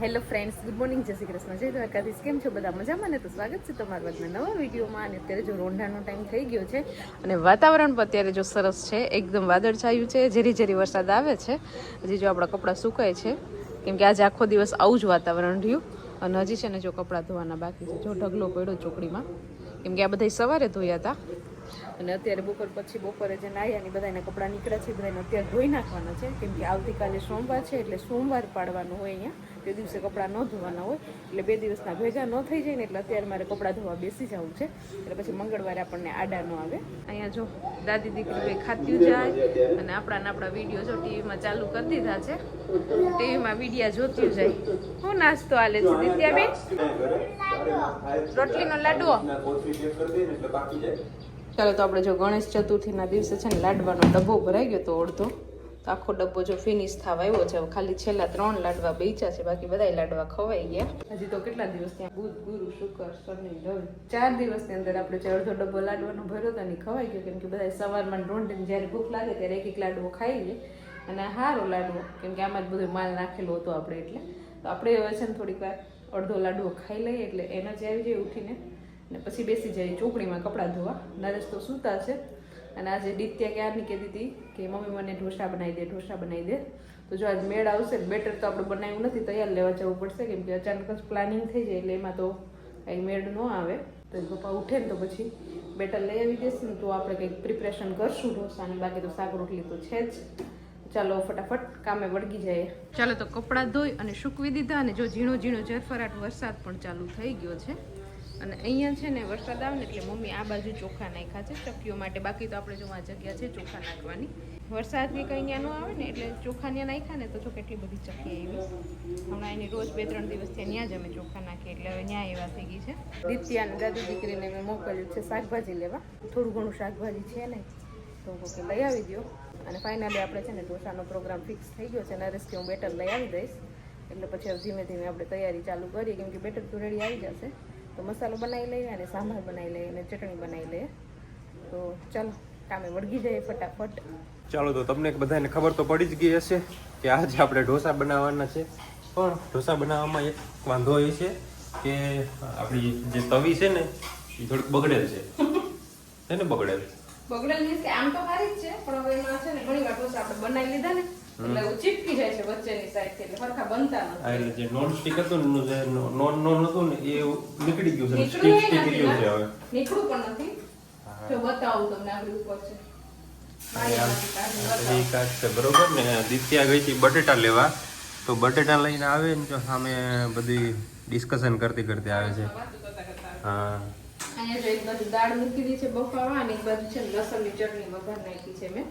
Hello friends good morning જય શ્રી કૃષ્ણ. જય દ્વારકાધીશ. કેમ છો બધા? મજામાં ને? તો સ્વાગત છે તમારા બધા નવા વિડીયોમાં. અને અત્યારે જો રોંઢાનો ટાઈમ થઈ ગયો છે અને વાતાવરણ પણ અત્યારે જો સરસ છે, એકદમ વાદળછાયું છે ઝેરી ઝેરી વરસાદ આવે છે. હજી જો આપણા કપડાં સુકાય છે, કેમ કે આજે આખો દિવસ આવું જ વાતાવરણ રહ્યું. અને હજી છે ને જો કપડાં ધોવાના બાકી છે. જો ઢગલો પડ્યો ચોકડીમાં, કેમ કે આ બધા સવારે ધોયા હતા. અને અત્યારે બપોર પછી બપોરે જે નાયાની બધાના કપડાં નીકળ્યા છે બધાને અત્યારે ધોઈ નાખવાના છે. કેમ કે આવતીકાલે સોમવાર છે, એટલે સોમવાર પાડવાનું હોય અહીંયા. તે દિવસે કપડાં ન ધોવાના હોય. એટલે બે દિવસના ભેગા ન થઈ જાય ને, એટલે અત્યારે મારે કપડાં ધોવા બેસી જવું છે. એટલે પછી મંગળવારે આપણને આડા ન આવે. અહીંયા જો દાદી દીકરી ખાતી જાય અને આપણા આપણા વીડિયો જો ટીવીમાં ચાલુ કરી દીધા છે. ટીવીમાં વિડીયા જોતી જાય. હું નાસ્તો આલે છે, દિત્યાબેન? રોટલીનો લાડવો. ચાલો તો આપણે જો ગણેશ ચતુર્થીના દિવસે છે ને લાડવાનો ડબ્બો ભરાઈ ગયો તો અડધો. તો આખો ડબ્બો જો ફિનિશ થવા આવ્યો છે. ખાલી છેલ્લા ત્રણ લાડવા બેચા છે. બાકી બધા લાડવા ખવાઈ ગયા. હજી તો કેટલા દિવસ ત્યાં બુધ, ગુરુ, શુક્ર, શનિ, રવિ. ચાર દિવસની અંદર આપણે જે અડધો ડબ્બો લાડવાનો ભર્યો હતો ને ખવાઈ ગયો. કેમ કે બધા સવારમાં ઢોંઢીને જ્યારે ભૂખ લાગે ત્યારે એક એક લાડવો ખાઈ લઈએ અને હારો લાડવો. કેમ કે આમાં જ બધો માલ નાખેલો હતો આપણે એટલે. તો આપણે હવે છે ને થોડીક વાર અડધો લાડવો ખાઈ લઈએ એટલે એનર્જી આવી જાય ઉઠીને. ને પછી બેસી જાય ચોકડીમાં કપડાં ધોવા. નરેશ તો સૂતા છે. અને આજે દિત્યા ક્યારની કહેતી હતી કે, મમ્મી, મને ઢોસા બનાવી દે, ઢોસા બનાવી દે. તો જો આજ મેળ આવશે બેટર તો આપણે બનાવ્યું નથી, તૈયાર લેવા જવું પડશે, કેમ કે અચાનક જ પ્લાનિંગ થઈ જાય એટલે એમાં તો કંઈ મેળ ન આવે. તો પપ્પા ઉઠે ને તો પછી બેટર લઈ આવી દેશે ને, તો આપણે કંઈક પ્રિપરેશન કરશું ઢોસાની બાકી તો શાક રોટલી તો છે જ. ચાલો ફટાફટ કામે વળગી જાય. ચાલો તો કપડાં ધોઈ અને સૂકવી દીધા અને જો ઝીણો ઝીણો ઝરફરાટ વરસાદ પણ ચાલુ થઈ ગયો છે. અને અહીંયા છે ને વરસાદ આવે ને એટલે મમ્મી આ બાજુ ચોખા નાખ્યા છે ચક્કીઓ માટે. બાકી તો આપણે જો આ જગ્યા છે ચોખા નાખવાની. વરસાદ કે કંઈ ત્યાં ન આવે ને એટલે ચોખા ત્યાં નાખ્યા ને તો જો કેટલી બધી ચક્કી આવી. હમણાં એની રોજ બે ત્રણ દિવસ ત્યાં ત્યાં જ અમે ચોખા નાખીએ એટલે હવે ત્યાં એવા થઈ ગઈ છે. દિત્યા અને દાદી દીકરીને મેં મોકલ્યું છે શાકભાજી લેવા. થોડું ઘણું શાકભાજી છે ને, તો કે લઈ આવી દો અને ફાઇનલી આપણે છે ને ઢોસાનો પ્રોગ્રામ ફિક્સ થઈ ગયો છે. નરેશથી હું બેટર લઈ આવી દઈશ. એટલે પછી હવે ધીમે ધીમે આપણે તૈયારી ચાલુ કરીએ, કેમ કે બેટર તો રેડી આવી જશે. તો મસાલો બનાવી લઈએ અને સાંભાર બનાવી લઈએ અને ચટણી બનાવી લઈએ. તો ચાલો કામે વળગી જઈએ ફટાફટ. ચાલો તો તમને બધાને ખબર તો પડી જ ગઈ હશે કે આજે આપણે ઢોસા બનાવવાના છે. પણ ઢોસા બનાવવામાં એક વાંધો એ છે કે આપણી જે તવી છે ને એ થોડીક બગડેલ છે. છે ને બગડેલ બગડેલ મીન્સ કે આમ તો સારી જ છે પણ હવે એમાં છે ને ઘણી વાર ઢોસા આપણે બનાવી લીધા ને એટલે ચીપકી જાય છે વચ્ચેની સાઈડ એટલે સરખા બનતા નથી. એટલે જે નોન સ્ટિક હતું ને જે નોન નોન હતું ને એ નીકળી ગયું છે સ્ટિક સ્ટિક નથી છે હવે. નીકળું પણ નથી. જો બતાવું તમને આગળ ઉપર છે. બરોબર ને? દિત્યા ગઈ હતી બટેટા લેવા. તો બટેટા લઈને આવે ને તો સામે બધી ડિસ્કશન કરતી કરતી આવે છે. હા. અહીંયા જો એક બાજુ દાળ મૂકી દી છે બફાવા અને એક બાજુ છે લસણની ચટણી વઘાર નાખી છે મેં.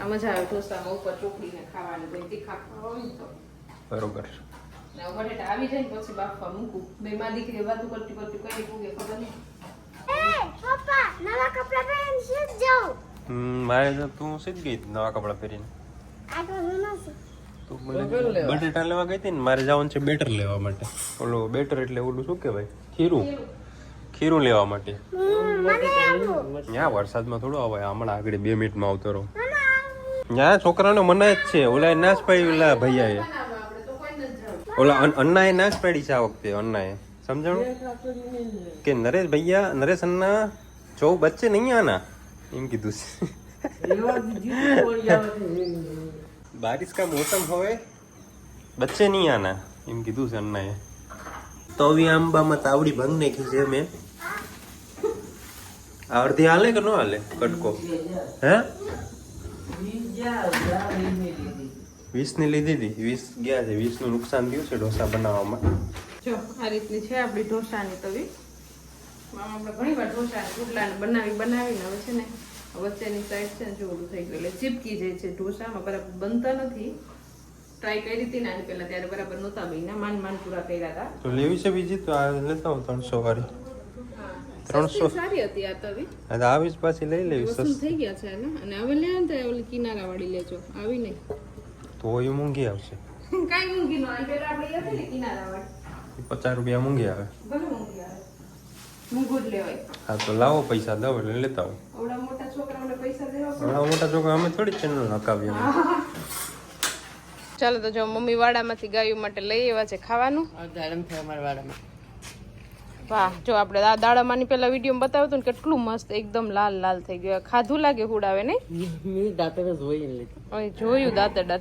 આ મજા આવે ઢોસામાં ઉપર ચોકડીને ખાવાની કોઈ તીખા ખાવા તો. બરોબર. ને બટેટા આવી જાય ને પછી બાફવા મૂકું. બે માં દીકરી વાતો કરતી કરતી કઈ પૂગે ખબર નહીં. પપ્પા નવા કપડા પહેરીને શીખ જાઉં? હમ, મારે તો તું સીધ ગઈ નવા કપડાં પહેરીને. આ તો હું છે તું મને બટેટા લેવા ગઈ હતી ને મારે જવાનું છે બેટર લેવા માટે. ઓલો બેટર એટલે ઓલું શું કહેવાય? ખીરું. ખીરું. લેવા માટે. મને ત્યાં વરસાદમાં થોડું આવે હમણાં આગળ બે મિનિટમાં આવતો રહો. ત્યાં છોકરાને મનાય જ છે. ઓલા નાશ પાડી ઓલા ભૈયાએ. ઓલા અન- અન્નાએ નાશ પાડી છે આ વખતે, અન્નાએ. સમજાણું? કે નરેશ ભૈયા, નરેશ અન્ના, જો બચ્ચે નહીં આના? એમ કીધું છે. બારિશ કા મોસમ હોય બચ્ચે નહીં આના, એમ કીધું છે અન્નાએ. તો હવે આંબામાં તાવડી ભંગ નાખી છે મેં અડધી હાલે કે ન હાલે? કટકો. હે? વીસની લીધી હતી વીસ ગયા છે. વીસનું નુકસાન થયું છે ઢોસા બનાવવામાં. જો આ રીતની છે આપણી ઢોસાની તવી. આપણે ઘણી વાર ઢોસા પુડલા બનાવી બનાવીને હવે છે ને વચ્ચેની સાઈડ છે ને જોડું થઈ ગયું. એટલે ચીપકી જાય છે ઢોસામાં. બરાબર બનતા નથી. ટ્રાય કરી હતી ને આની પહેલા ત્યારે બરાબર નહોતા મહિના માંડ માંડ પૂરા કર્યા હતા. તો લેવી છે બીજી? તો આ લેતા હું ત્રણસો વાળી. ત્રણસો સારી હતી આ તવી આ આવી જ પાછી લઈ લેવી સસ્તી. થઈ ગયા છે ને અને હવે લે ને તો ઓલી કિનારા વાળી લેજો આવી નહીં. તો એ આવશે. કાંઈ મૂંગી નો આની આપણે હતી ને કિનારા વાળી પચાસ રૂપિયા મોંઘી આવે. ભલે મૂંગી આવે. મૂંગું જ લેવાય. હા તો લાવો પૈસા દો એટલે લેતા આવો. મોટા છોકરાઓને પૈસા દેવા પડે. મોટા છોકરા અમે થોડી ચેનલ હકાવીએ અમે. ચાલો તો જો મમ્મી વાડામાંથી ગાયો માટે લઈ આવ્યા છે ખાવાનું. અમારા વાડામાં. વાહ જો આપણે આ દાડામાંની પેલા વીડિયો બતાવ્યું હતું ને કેટલું મસ્ત એકદમ લાલ લાલ થઈ ગયું. ખાધું લાગે હુડાવે નહીં? મેં દાંતર જોઈ લીધું. હવે જોયું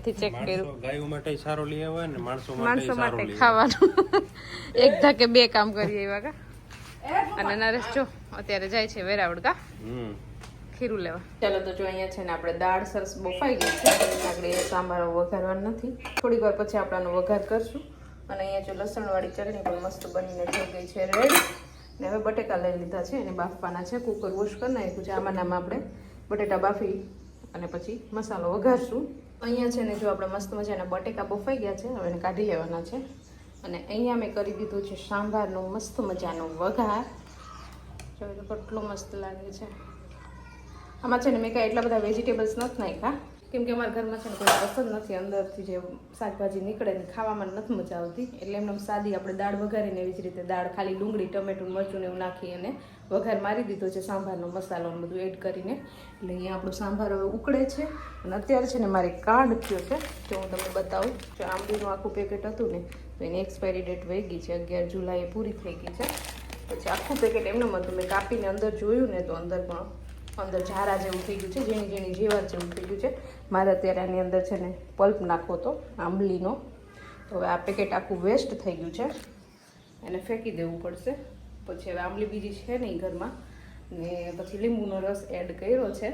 ચેક કર્યું. ગાયો માટે સારો લઈ આવે ને માણસો માટે માણસો માટે ખાવાનું. એક ધાકે બે કામ કરીએ એવા કા? અને નરેશ જો અત્યારે જાય છે વેરાવળ કા? હમ. ખીરું લેવા. ચાલો તો જો અહીંયા છે ને આપણે દાળ સરસ બફાઈ ગઈ છે. આપણે સાંભારો વઘારવાનું નથી. થોડીક વાર પછી આપણાનો વઘાર કરશું. અને અહીંયા જો લસણવાળી ચટણી પણ મસ્ત બનીને થઈ ગઈ છે રેડ. ને હવે બટેકા લઈ લીધા છે અને બાફવાના છે. કુકર વોશ કરી નાખ્યું છે. આમાં નામ આપણે બટેટા બાફી અને પછી મસાલો વઘારશું. અહીંયા છે ને જો આપણે મસ્ત મજાના બટેકા બફાઈ ગયા છે. હવે એને કાઢી લેવાના છે. અને અહીંયા મેં કરી દીધું છે સાંભારનો મસ્ત મજાનો વઘાર. જો કેટલો મસ્ત લાગે છે. આમાં છે ને મેં કાંઈ એટલા બધા વેજીટેબલ્સ નથી નાખ્યા. કેમ કે અમારા ઘરમાં છે ને કોઈ પસંદ નથી, અંદરથી જે શાકભાજી નીકળે ને ખાવામાં નથી મજા આવતી. એટલે એમને સાદી આપણે દાળ વઘારીને એવી જ રીતે દાળ, ખાલી ડુંગળી, ટમેટું, મરચું એવું નાખી અને વઘાર મારી દીધો છે સાંભારનો મસાલો બધું એડ કરીને. એટલે અહીંયા આપણું સાંભાર હવે ઉકળે છે અને અત્યારે છે ને મારે કાર્ડ થયો છે, તો હું તમને બતાવું. જો આંબલીનું આખું પેકેટ હતું ને, તો એની એક્સપાયરી ડેટ વહી ગઈ છે, અગિયાર જુલાઈએ પૂરી થઈ ગઈ છે. પછી આખું પેકેટ એમને હતું. મેં કાપીને અંદર જોયું ને, તો અંદર પણ અંદર ઝારા જેવું થઈ ગયું છે, ઝીણી ઝીણી જેવા જેવું થઈ ગયું છે. મારે અત્યારે આની અંદર છે ને પલ્પ નાખવો તો આંબલીનો. તો હવે આ પેકેટ આખું વેસ્ટ થઈ ગયું છે. એને ફેંકી દેવું પડશે. પછી હવે આંબલી બીજી છે નહીં ઘરમાં. ને પછી લીંબુનો રસ એડ કર્યો છે.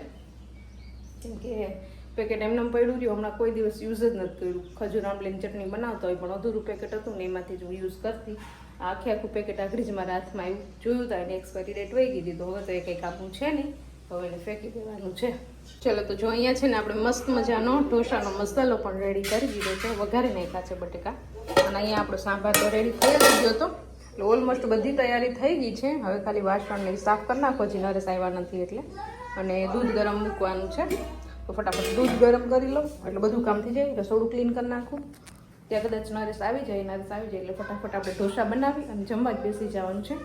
કેમ કે પેકેટ એમને પડ્યું રહ્યું, હમણાં કોઈ દિવસ યુઝ જ નથી કર્યું. ખજૂર, આંબલીની ચટણી બનાવતા હોય પણ અધૂરું પેકેટ હતું ને એમાંથી જ હું યુઝ કરતી. આખે આખું પેકેટ આખરી જ મારા હાથમાં આવ્યું જોયું તો એની એક્સપાયરી ડેટ વહી ગઈ હતી. તો હવે તો એ કંઈક કાપવું છે નહીં. હવે એને ફેંકી દેવાનું છે. ચલો તો જો અહીંયા છે ને આપણે મસ્ત મજાનો ઢોસાનો મસાલો પણ રેડી કરી દીધો છે. વઘારી નાખ્યા છે બટેકા. અને અહીંયા આપણો સાંભાર તો રેડી થઈ ગયો હતો એટલે ઓલમોસ્ટ બધી તૈયારી થઈ ગઈ છે. હવે ખાલી વાસણને સાફ કરી નાખો જે નરેશ આવ્યા નથી એટલે. અને દૂધ ગરમ મૂકવાનું છે. તો ફટાફટ દૂધ ગરમ કરી લો. એટલે બધું કામ થઈ જાય. રસોડું ક્લીન કરી નાખું. ત્યાં કદાચ નરેશ આવી જાય, નરેશ આવી જાય એટલે ફટાફટ આપણે ઢોસા બનાવી અને જમવા જ બેસી જવાનું છે.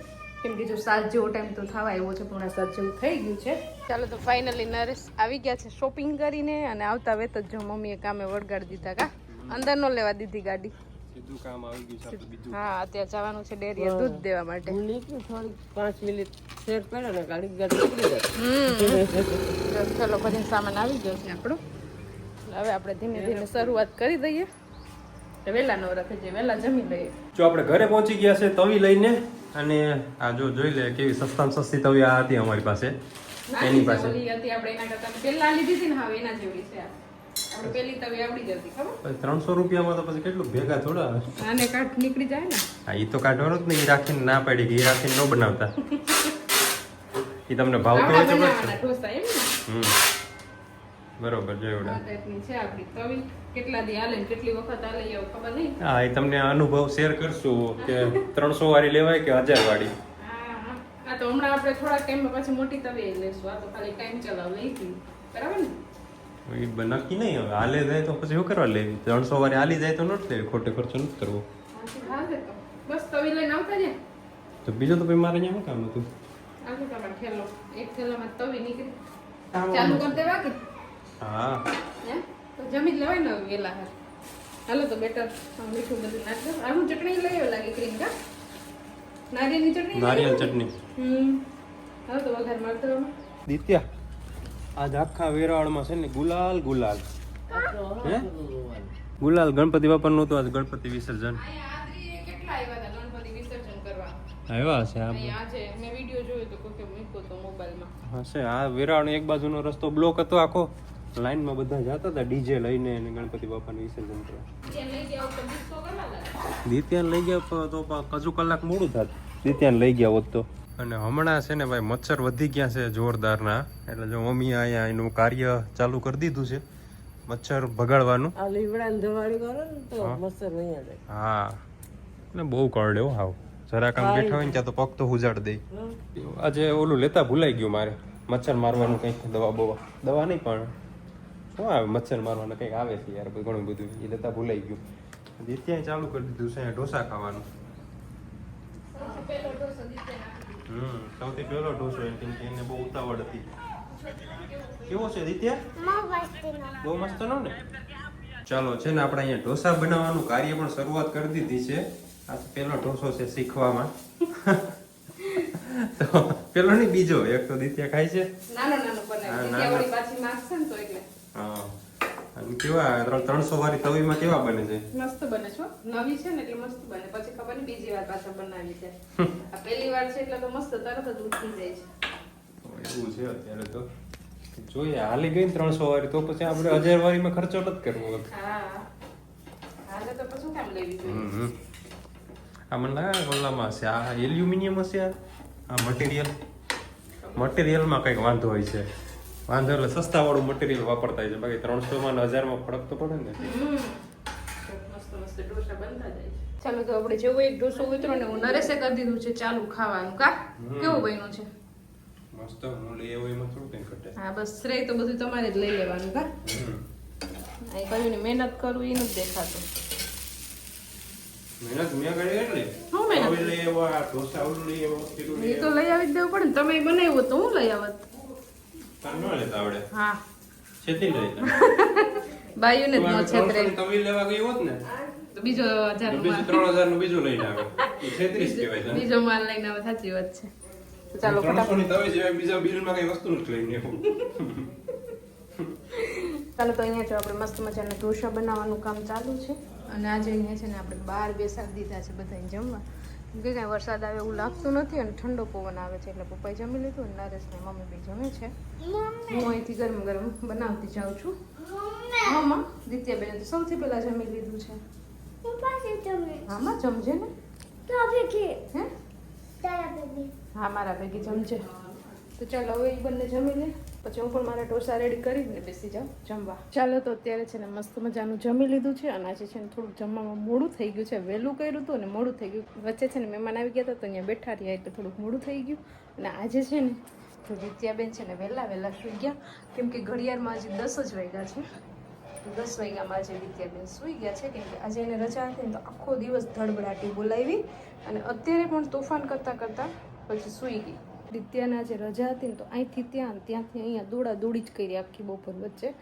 કેમ કે જો સાત જેવો ટાઈમ તો થવા આવ્યો છે પૂર્ણ સાત જેવું થઈ ગયું છે. ચાલો તો ફાઇનલી નરેશ આવી ગયા છે શોપિંગ કરીને અને આવતા વેત જ જો મમ્મીએ કામે વળગાડી દીધા કા? અંદર નો લેવા દીધી ગાડી. સીધું કામ આવી ગયું છે બીજું. હા અત્યારે જવાનું છે ડેરીએ દૂધ દેવા માટે. હું નીકળી થોડીક પાંચ મિનિટ શેર કર્યો ને ગાડી ગાડી નીકળી જાય. ચલો બધી સામાન આવી ગયો છે આપણો. હવે આપણે ધીમે ધીમે શરૂઆત કરી દઈએ. તો વહેલા નવરા થઈ જાય વહેલા જમી લઈએ. જો આપણે ઘરે પહોંચી ગયા છે તવી લઈને અને આ જો જોઈ લે કેવી સસ્તામાં સસ્તી તવી આ હતી અમારી પાસે. એની પાસે. છે ત્રણસો રૂપિયામાં તો પછી કેટલું ભેગા થોડા. અને આને નીકળી જાય ને. હા એ તો કાઢવાનું જ નહીં એ રાખીને ના પાડી કે એ રાખીને ન બનાવતા. એ તમને ઢોસા એમ ને? હમ. બરોબર જોયું છે આપણી તવી કેટલા દી હાલે કેટલી વખત હાલે એવું ખબર નહીં. હા એ તમને અનુભવ શેર કરશું કે ત્રણસો વાળી લેવાય કે હજાર વાળી? હા, તો હમણાં આપણે થોડાક ટાઈમમાં પછી મોટી તવી લેશું. આ તો ખાલી ટાઈમ ચલાવ લઈ બરાબર ને? નક્કી નહીં હવે. હાલે જાય તો પછી શું કરવા લેવી? ત્રણસો વાળી હાલી જાય તો નથી લેવી. ખોટે ખર્ચો નથી કરવો. બસ તવી લઈને આવતા જાય તો બીજું તો ભાઈ મારે અહીંયા શું કામ હતું? આગળ તમારે ઠેલો. એક ઠેલામાં તવી નીકળી. ચાલુ કરી દેવા કે? હા. તો જમી જ લેવાય ને વેલા હાર. હાલો તો બેટર મીઠું બધું નાખ દો. આ હું ચટણી લઈ આવ્યો લાગે ક્રીમ કા? નારિયેળની ચટણી? નારિયેળ ચટણી. હમ. હવે તો વઘાર મારતો રહો. દિત્યા આજ આખા વેરાવળમાં છે ને ગુલાલ ગુલાલ. હે? ગુલાલ ગણપતિ બાપાનું હતું આજ ગણપતિ વિસર્જન. આવ્યા હતા ગણપતિ વિસર્જન કરવા? આવ્યા છે આ અહીંયા આજે મેં વીડિયો જોયો તો કોકે મૂક્યો તો મોબાઈલમાં. હશે આ વેરાવળ એક બાજુનો રસ્તો બ્લોક હતો આખો. લાઈનમાં બધા જતા હતા ડીજે લઈને અને ગણપતિ બાપાનું વિસર્જન કરવા. ત્યાં લઈ ગયા ઉપર disco કરવા લાગ્યા. દિત્યાને લઈ ગયા તો કજુ કલાક મોડું થાત. દિત્યાને લઈ ગયા હોત તો. અને હમણાં છે ને ભાઈ મચ્છર વધી ગયા છે જોરદારના. એટલે જો મમ્મી અહીંયા એનું કાર્ય ચાલુ કરી દીધું છે મચ્છર ભગાડવાનું. આ લીમડા ધવાડી કરો ને તો મસ્ત નહીં જાય. હા. એટલે બહુ કરડ્યો હો હાવ. જરાક આમ બેઠા હોય ને ત્યાં તો પગ તો ઉજાડ દે. આજે ઓલું લેતા ભૂલાઈ ગયું મારે. મચ્છર મારવાનું કંઈક દવા બવા. દવા નહીં પણ શું આવે મચ્છર મારવાનું કંઈક આવે છે યાર ઘણું બધું. એ લેતા ભૂલાઈ ગયું. ત્યાં ચાલુ કરી દીધું છે ઢોસા ખાવાનું. હમ સૌથી પહેલો ઢોસો એમ કેમ કે એને બહુ ઉતાવળ હતી. કેવો છે દિત્યા? બહુ મસ્ત નો ને? ચાલો છે ને આપણે અહીંયા ઢોસા બનાવવાનું કાર્ય પણ શરૂઆત કરી દીધી છે. આ પહેલો ઢોસો છે શીખવામાં. તો પેલો નહીં બીજો એક તો દિત્યા ખાય છે. નાનો નાનો બનાવી નાનો. ત્યાં વળી પાછી માગશે ને તો એટલે હા અને કેવા ત્રણ- ત્રણસો વાળી તવીમાં કેવા બને છે? મસ્ત બને છો નવી છે ને એટલે મસ્ત બને. પછી ખબર નહીં બીજી વાર પાછા બનાવી છે. આ પહેલી વાર છે એટલે તો મસ્ત તરત જ ઉઠી જાય છે. એવું છે અત્યારે તો? જોઈએ હાલી ગઈ ને ત્રણસો વાળી તો પછી આપણે હજાર વાળીમાં ખર્ચો નથી કરવો હા. હાલે તો પછી કેમ લેવી જોઈએ. આ મને લાગે ઓલામાં હશે. આ એલ્યુમિનિયમ હશે? આ મટીરિયલ? મટીરિયલમાં કંઈક વાંધો હોય છે. વાંધો એટલે સસ્તા વાળું મટીરિયલ વાપરતા છે. બાકી ત્રણસો માં હજારમાં ફરક તો પડે ને. ચાલો તો આપણે જેવું એક ઢોસો ઉતરો ને હું નરેશે કરી દીધું છે ચાલુ ખાવાનું. કા? કેવું બન્યું છે? મસ્ત હું લઈ આવ્યો એમાં થોડું કંઈ ઘટે. હા બસ શ્રેય તો બધું તમારે જ લઈ લેવાનું કા. અહીં કયું મહેનત કરવું એનું જ દેખાતું. મહેનત મેં કરી એટલે. હું મહેનત? લઈ આવ્યો આ ઢોસા લઈ આવ્યો એ તો લઈ આવી જ દેવું પડે ને. તમે બનાવ્યું તો હું લઈ આવત. તાર લેતા આવડે. હા. છેતી લઈ બાયુને જ ન છેતરે. તવી લેવા ગઈ હોત ને બીજો હજાર ત્રણનું બીજું લઈને આવે. છેત્રીસ કહેવાય બીજો માલ લઈને આવે સાચી વાત છે. તો ચાલો ત્રણસો ફટાફટ. ની તવી સિવાય બીજા બિલમાં કઈ વસ્તુ નથી લઈને ચાલો તો અહીંયા જો આપણે મસ્ત મજાના ઢોસા બનાવવાનું કામ ચાલુ છે. અને આજે અહીંયા છે ને આપણે બહાર બેસાડી દીધા છે બધાને જમવા. કે કાંઈ વરસાદ આવે એવું લાગતું નથી અને ઠંડો પવન આવે છે એટલે પપ્પાએ જમી લીધું અને નરેશ ને મમ્મી બી જમે છે. હું અહીંથી ગરમ ગરમ બનાવતી જાઉં છું. હા માં દિત્યાબેન તો સૌથી પહેલાં જમી લીધું છે. હું પાસે તમે હા માં જમજે ને. હા? મારા ભેગી જમજે. તો ચાલો હવે એ બંને જમી લે. પછી હું પણ મારા ઢોસા રેડી કરીને બેસી જાઉં જમવા. ચાલો તો અત્યારે છે ને મસ્ત મજાનું જમી લીધું છે અને આજે છે ને થોડુંક જમવામાં મોડું થઈ ગયું છે. વહેલું કર્યું હતું અને મોડું થઈ ગયું. વચ્ચે છે ને મહેમાન આવી ગયા હતા તો અહીંયા બેઠા રહ્યા એટલે થોડુંક મોડું થઈ ગયું. અને આજે છે ને તો વિદ્યાબેન છે ને વહેલા વહેલા સુઈ ગયા. કેમ કે ઘડિયાળમાં આજે દસ જ વાગ્યા છે. દસ વાગ્યામાં આજે વિદ્યાબેન સૂઈ ગયા છે. કેમ કે આજે એને રજા હતી તો આખો દિવસ ધડબડાટી બોલાવી. અને અત્યારે પણ તોફાન કરતાં કરતાં પછી સૂઈ ગઈ. વિદ્યાને જે રજા હતી ને તો અહીંથી ત્યાં ત્યાંથી અહીંયા દોડા દોડી જ કરી આખી બપોર વચ્ચે.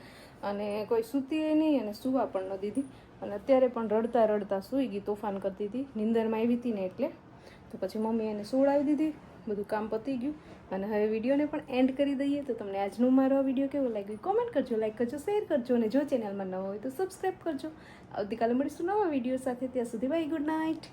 અને કોઈ સૂતી નહીં અને સૂવા પણ ન દીધી. અને અત્યારે પણ રડતા રડતા સૂઈ ગઈ, તોફાન કરતી હતી. નિંદરમાં આવી હતી ને એટલે. તો પછી મમ્મી એને સુવડાવી દીધી. બધું કામ પતી ગયું. અને હવે વિડીયોને પણ એન્ડ કરી દઈએ. તો તમને આજનો મારો વીડિયો કેવો લાગ્યો? કોમેન્ટ કરજો, લાઈક કરજો, શેર કરજો. અને જો ચેનલમાં નવો હોય તો સબસ્ક્રાઈબ કરજો. આવતીકાલે મળીશું નવા વીડિયો સાથે. ત્યાં સુધી બાય ગુડ નાઇટ